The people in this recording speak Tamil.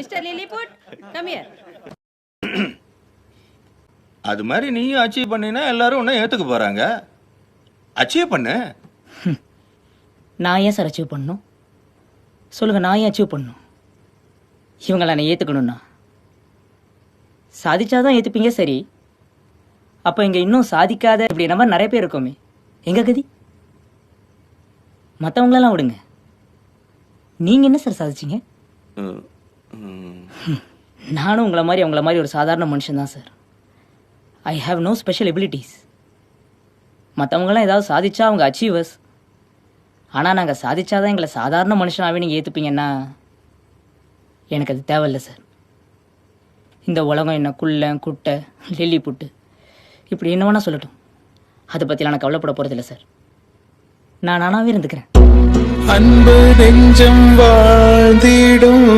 மிஸ்டர் லில்லிபுட் கம் ஹியர் அது மாதிரி நீயும் அச்சீவ் பண்ணினா எல்லாரும் உன்னை ஏத்துக்க போறாங்க. அச்சீவ் பண்ணு. நான் ஏன் சார் அச்சீவ் பண்ணணும்? சொல்லுங்கள் நான் ஏன் அச்சீவ் பண்ணணும்? இவங்களை நான் ஏற்றுக்கணும்னா சாதிச்சாதான் ஏற்றுப்பீங்க சரி. அப்போ இங்கே இன்னும் சாதிக்காத இப்படி நம்ம நிறைய பேர் இருக்கோமே. எங்க கதி? மற்றவங்களெல்லாம் விடுங்க. நீங்கள் என்ன சார் சாதிச்சீங்க. நானும் உங்களை மாதிரி அவங்கள மாதிரி ஒரு சாதாரண மனுஷன் தான் sir I have no special abilities மற்றவங்களாம் ஏதாவது சாதிச்சா அவங்க அச்சீவர்ஸ் ஆனால் நாங்கள் சாதிச்சாதான் எங்களை சாதாரண மனுஷனாகவே நீங்கள் ஏற்றுப்பீங்கன்னா எனக்கு அது தேவையில்லை சார் இந்த உலகம் என்ன குள்ள குட்டை லெல்லி புட்டு. இப்படி என்ன வேணால் சொல்லட்டும். அதை பற்றிலாம் நான் கவலைப்பட போகிறதில்ல சார் நான் நானாகவே இருந்துக்கிறேன். அன்பு நெஞ்சம் வாழ்ந்திடும்.